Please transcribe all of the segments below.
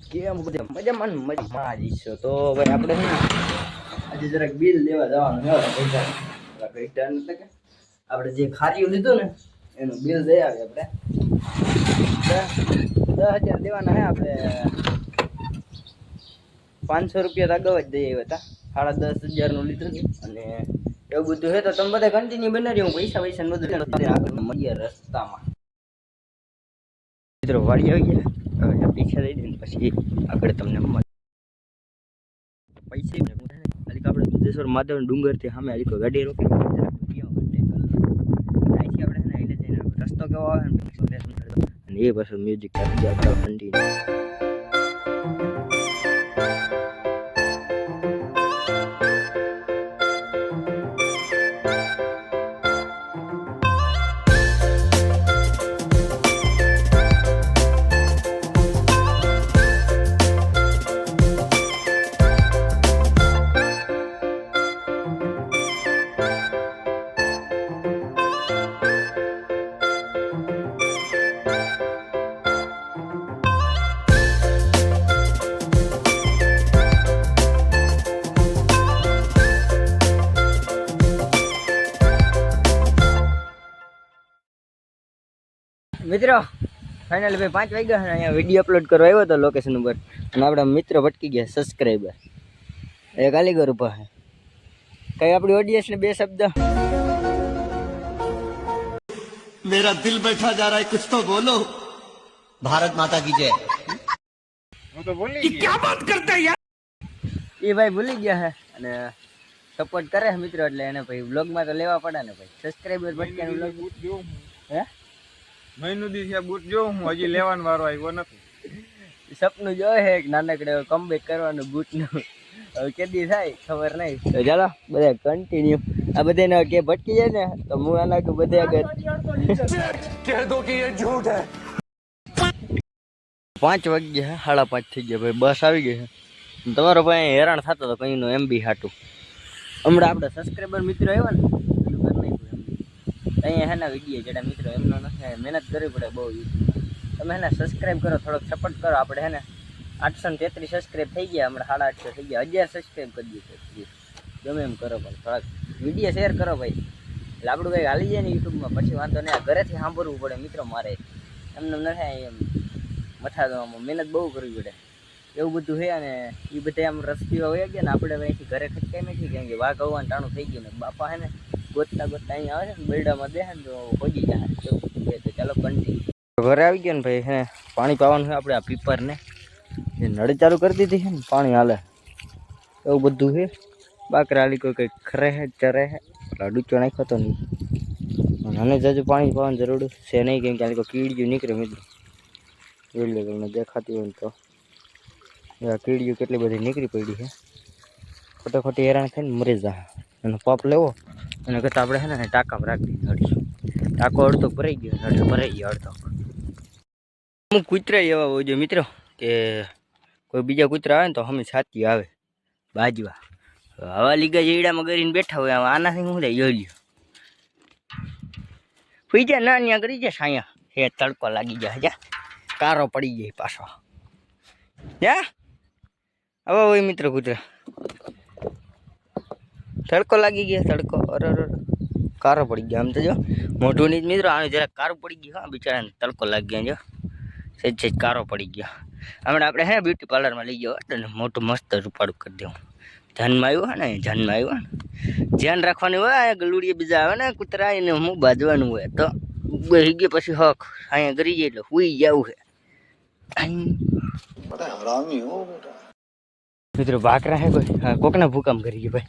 કેમ બધા મજામાં મજામાં જ છો તો ભાઈ આપણે આજે જરાક બિલ લેવા જવાનું પૈસા પૈસા એટલે કે આપણે જે ખારીયું લીધું ને, એનું બિલ દઈ આવીએ આપણે. દસ હજાર દેવાના હે આપણે. પાંચસો રૂપિયા અગાઉ જ દઈ આવ્યા હતા. સાડા દસ હજારનું લીધું છે. અને એવું બધું છે તો તમે બધા કન્ટિન્યુ બનાવી હું પૈસા પૈસા બધું આગળ મળીએ રસ્તામાં. મિત્રો વાળી આવી ગયા. હવે પૈસા દઈ પછી આગળ તમને મળે પૈસે અલીક આપણે દુધેશ્વર માધવ ડુંગરથી સામે હાલી ગાડી રોકી રસ્તો કેવો આવે ને એ પાછું મ્યુઝિક આપી મિત્રો ફાઇનલ ભાઈ પાંચ વાગ્યા અને અહીંયા વીડિયો અપલોડ કરવા આવ્યો હતો લોકેશન ઉપર. અને આપણા મિત્રો ભટકી ગયા સબસ્ક્રાઈબર એ કાલીગર ઉપર હે કઈ આપણી ઓડિયન્સને બે શબ્દ? મેરા દિલ બેઠા જા રહા હે કુછ તો બોલો ભારત માતા કી જય હું તો બોલી ગયા. ક્યા વાત કરતા યાર? એ ભાઈ ભૂલી ગયા હે અને સપોર્ટ કરે મિત્રો એટલે એને ભાઈ વ્લોગમાં તો લેવા પડે ને ભાઈ. સબસ્ક્રાઈબર ભટક્યાનું વ્લોગ હે? મહિનું છે બૂટ જો હું, હજી લેવાનો વારો આવ્યો નથી. સપનું જો હે એક નાનકડે કમબેક કરવાનું બૂટનું. હવે કેદી થાય, ખબર નહીં. તો ચાલો બધા કન્ટિન્યુ આ બધાને કે ભટકી જાય ને, તો હું આના કે બધે આગળ પાંચ વાગ્યા સાડા પાંચ થઈ ગયા ભાઈ, બસ આવી ગઈ છે તમારો ભાઈ હેરાન થતો હતો કંઈનું એમ બી હાટું. હમણાં આપણે સબસ્ક્રાઈબર મિત્રો આવ્યા ને એનું કરી નાખ્યું MB. અહીંયા હેના વીડિયો જેડા મિત્રો એમનો નથી મહેનત કરવી પડે બહુ તમે હેને સબસ્ક્રાઈબ કરો, થોડોક સપોર્ટ કરો. આપણે હેને આઠસો ને તેત્રીસ સબસ્ક્રાઈબ થઈ ગયા, હમણાં સાડા આઠસો થઈ ગયા. હજાર સબસ્ક્રાઈબ કરી દીધું ગમે એમ કરો પણ થોડાક વીડિયો શેર કરો ભાઈ. એટલે આપણું કંઈક હાલી જાય ને યુટ્યુબમાં, પછી વાંધો નહીં. ઘરેથી સાંભળવું પડે મિત્રો મારે. એમને ન થાય એમ મથા દવામાં. મહેનત બહુ કરવી પડે. એવું બધું છે અને એ બધા આમ રસ્તીઓ હોય ગયા ને, આપણે અહીંથી ઘરે ખટકાઈ નથી કેમ કે વાઘ આવવાનું ટાણું થઈ ગયું ને, બાપા હે ને ગોતતા ગોતતા અહીંયા આવે છે ને બરડામાં દે ને તો હોજી જાય. એવું બધું છે તો ચાલો કન્ટિન્યુ ઘરે આવી ગયા ને ભાઈ, હે, પાણી પાવાનું છે આપણે આ પીપરને. જે નળ ચાલુ કરી દીધી છે ને, પાણી હાલે. એવું બધું છે. બાકરા હાલી કોઈ કંઈક ખરે હે ચરે હે એટલે ડૂચો નાખ્યો તો નહીં. અને જાજુ પાણી પાવાની જરૂર છે નહીં, કેમ કે આ લોકો કીડીયું નીકળે મિત્રો. જોઈ લો, તમને દેખાતી હોય ને તો. આ કીડીયું કેટલી બધી નીકળી પડી છે. ખોટે ખોટી હેરાન થઈને મરી જાય એનો પપ લેવો. અને કરતાં આપણે છે ને ટાંકામાં રાખી નડીશું ટાંકો અડધો ભરાઈ ગયો અડધો ભરાઈ ગયો, અડધો. અમુક કૂતરા એવા હોય છે મિત્રો કે કોઈ બીજા કૂતરા આવે ને તો અમે છાતી આવે, બાજવા. હવા લીગા જેડામાં કરીને બેઠા હોય આનાથી શું થાય, જોઈ લ્યો. સુઈ જા, ના ત્યાં કરી જા, સાયા. હે, તડકો લાગી જાય જા. કારો પડી જાય પાછો. જા. હવે હોય મિત્ર કૂતરા. તડકો લાગી ગયો તડકો. અરે અરે અરે. કારો પડી ગયો. આમ તો જો મોઢું નહીં મિત્રો આને જરાક કારો પડી ગયો હા બિચારાને તડકો લાગી ગયો જો. સેજ સેજ કારો પડી ગયો. હમણાં આપણે હે બ્યુટી પાર્લરમાં લઈ ગયો એટલે મોટું મસ્ત રૂપાળું કરી દેવું. ધ્યાનમાં આવ્યું હોય ને ધ્યાનમાં આવ્યું ને. ધ્યાન રાખવાનું હોય ગલુડીએ બીજા આવે ને કૂતરા એને હું બાજવાનું હોય તો બેસી ગયા પછી હક. અહીંયા કરી જાય એટલે હુઈ જવું છે મિત્રો ભાકરા હે કોઈ? હા કોકના ભૂકંપ કરી ગયો ભાઈ.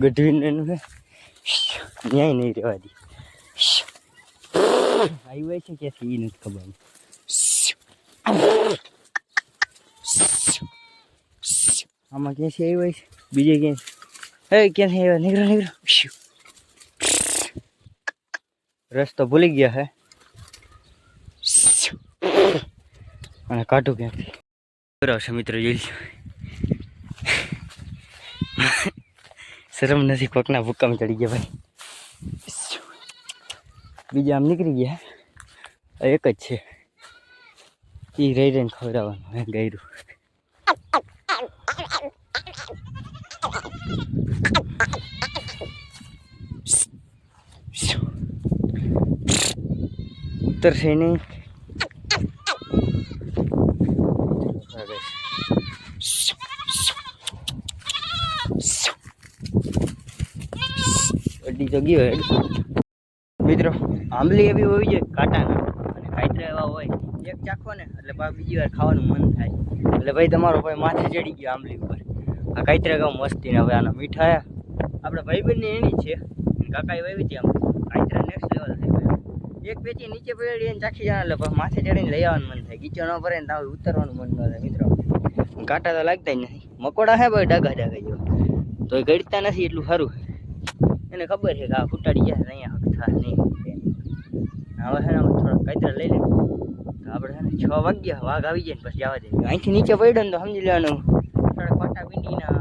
ગઢવીને એનું ન્યાય નહીં રહેવા દે. આવ્યું છે ક્યાંથી? એ નથી ખબર. આમાં ક્યાંથી આવ્યો છે? બીજે ક્યાંય? હે ક્યાંથી આવ્યો? નીકળો નીકળો. રસ્તો ભૂલી ગયા હે. અને કાઢું ક્યાંથી? બરાબર છે મિત્રો જોઈ શરમ નથી, કોકના ભૂકમ ચડી ગયા ભાઈ. બીજા આમ નીકળી ગયા. એક જ છે. એ રહી રહીને ખવડાવવાનું હે ગયરું. ઉતરશે નહીં. તો ગયો હેડ. મિત્રો, આંબલી એવી હોવી જોઈએ કાંટાના. અને કાંતરા એવા હોય. એક ચાખો ને, એટલે ભાઈ બીજી વાર ખાવાનું મન થાય. એટલે ભાઈ તમારો ભાઈ માથે ચડી ગયો આંબલી ઉપર. આ કાંતરા ગામ મસ્તી ને હવે આના મીઠા આપણે આપણા ભાઈબંધની એની છે. કાકા એ વાવી આમ કાંતરા નેક્સ્ટ લેવલ થઈ એક પેચી નીચે પડી એને ચાખી જવાનું, એટલે માથે ચડીને લઈ આવવાનું મન થાય. ગીચો ન ભરે ને તાવ ઉતરવાનું મન ન થાય, મિત્રો. કાંટા તો લાગતા જ નથી. મકોડા હે ભાઈ ડાગા ડાગા જેવા. તો એ ગળતા નથી એટલું સારું. એને ખબર છે કે આ ફૂટાડી ગયા અહીંયા થાય નહીં હવે છે ને થોડા કાતરા લઈ લે આપણે છે ને છ વાગ્યા વાઘ આવી જાય ને પછી જવા દે અહીંથી નીચે પડ્યો ને તો સમજી લેવાનું. થોડા પાટા વીંડીના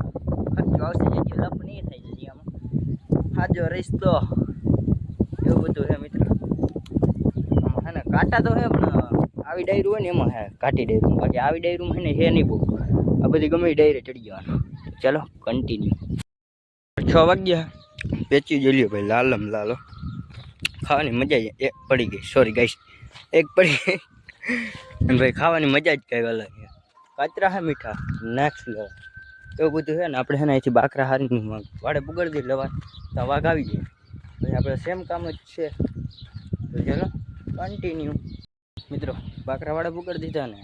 ખર્ચો આવશે જે લપ નહીં થાય જલ્દી આમાં. હાજો રહીશ તો એવું બધું છે મિત્રો. આમાં છે ને કાંટા તો હે પણ આવી ડાયરું હોય ને એમાં હે કાટી ડાયરું. બાકી આવી ડાયરું છે ને હે નહીં બહુ. આ બધી ગમે ડાયરે ચડી જવાનું. ચાલો કન્ટિન્યુ છ વાગ્યા. પેચી જોઈ ભાઈ લાલમ લાલો ખાવાની મજા એક પડી ગઈ. સોરી ગાઈસ એક પડી ગઈ. ભાઈ ખાવાની મજા જ કઈ અલગ કાચરા હે મીઠા, નાખ લેવલ એવું બધું છે ને, આપણે છે ને અહીંથી બાકરા હારી વાડે બુગડી લેવા લવા તો વાઘ આવી જાય પછી આપણે સેમ કામ જ છે. તો ચાલો કન્ટિન્યુ મિત્રો, બાકરા વાડે બગડી દીધા ને.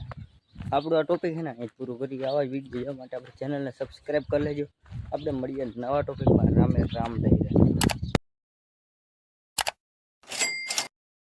આપણું આ ટોપિક છે ને એ પૂરું કરી આવા જ વીડિયો જોવા માટે આપણે ચેનલને સબસ્ક્રાઈબ કરી લેજો. આપણે મળીએ નવા ટોપિકમાં રામે રામ લઈ રહ્યા